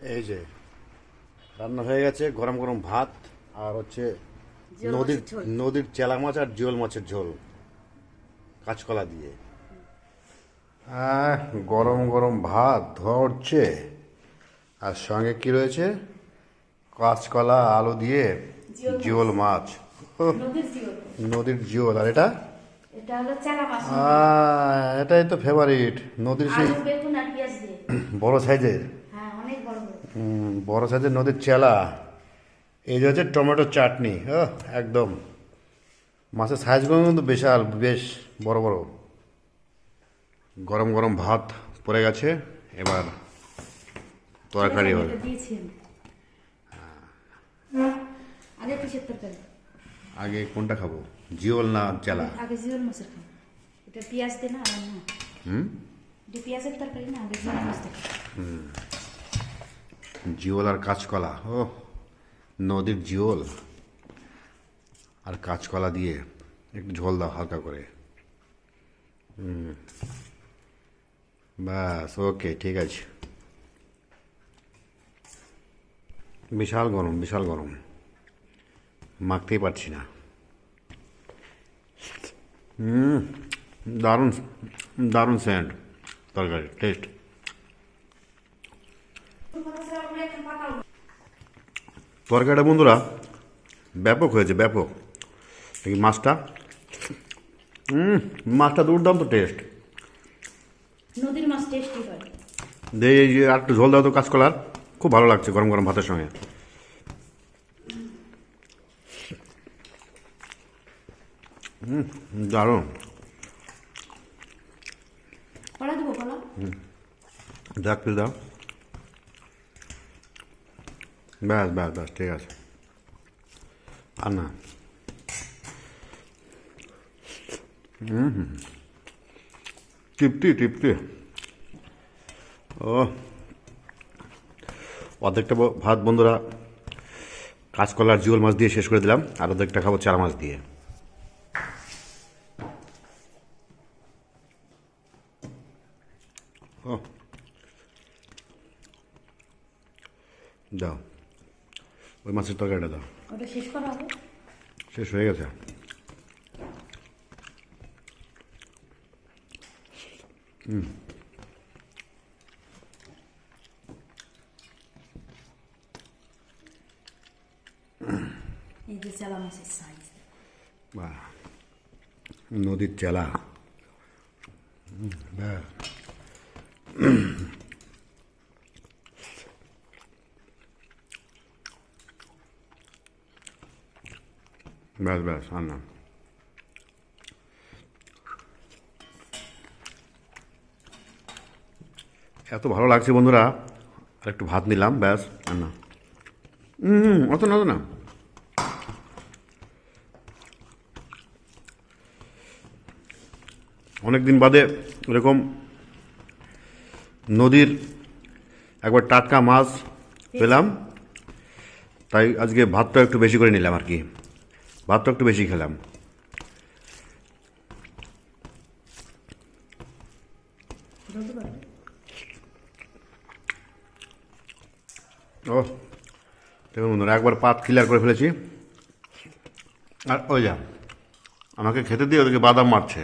এই যে রান্না হয়ে গেছে গরম গরম ভাত আর হচ্ছে নদীর নদীর চেলা মাছ আর জিওল মাছের ঝোল কাঁচকলা দিয়ে। গরম গরম ভাত উঠছে। আর সঙ্গে কি রয়েছে? কাঁচকলা আলু দিয়ে জিওল মাছ। নদীর জিওল। আর এটা? এটাই তো ফেভারিট নদীর সেই বড় সাইজের। বড় হুম, সাইজের নদীর চেলা। এই যে হচ্ছে টমেটো চাটনি ও একদম। মাছের সাইজগুলো কিন্তু বিশাল বেশ বড় বড়। গরম গরম ভাত পড়ে গেছে এবার তরকারি হবে। আমি। আগে কোনটা খাব? জিওল না চেলা? আগে জিওল মাছের খাব। এটা পেঁয়াজ দে না হুম? পেঁয়াজের তরকারি না আগে জিওল মাছ দে জিওল আর কাঁচকলা, ও, নদীর জিওল। আর কাঁচকলা দিয়ে একটু ঝোল দাও হালকা করে। ব্যাস, ওকে, ঠিক আছে। বিশাল গরম বিশাল গরম। মাখতেই পারছি না। দারুণ দারুণ স্যান্ড তরকারি, টেস্ট। তরকারিটা বন্ধুরা ব্যাপক হয়েছে ব্যাপক। এই মাছটা। হুম মাছটা দুর্দান্ত টেস্ট নদীর মাছ টেস্টি হয়। এই যে আর একটু ঝোল দাও তো কাঁচকলার। খুব ভালো লাগছে গরম গরম ভাতের সঙ্গে। হুম দারুণ। কলা দেবো কলা? যাক দাও ব্যাস ব্যাস ব্যাস ঠিক আছে আর না তৃপ্তি তৃপ্তি ও অর্ধেকটা ভাত বন্ধুরা, কাঁচকলার জিওল মাছ দিয়ে শেষ করে দিলাম, আর অর্ধেকটা খাব চারা মাছ দিয়ে। ও দাও। ওই মাছের তরকারিটা দাও। ওটা শেষ করা হবে? শেষ হয়ে গেছে। এই যে চালা মাছের সাইজ বাহ। নদীর চেলা। হুম, ব্যাস। ব্যাস আর না এত ভালো লাগছে বন্ধুরা। আর একটু ভাত নিলাম ব্যাস আর না হুম অত না অত না? অনেক দিন বাদে এরকম নদীর একবার টাটকা মাছ পেলাম। তাই আজকে ভাতটা একটু বেশি করে নিলাম আর কি। ভাতটা একটু বেশি খেলাম। ও দেখুন বন্ধুরা, একবার পাত ক্লিয়ার করে ফেলেছি। আর ওই যা, আমাকে খেতে দিয়ে ওদেরকে বাদাম মারছে।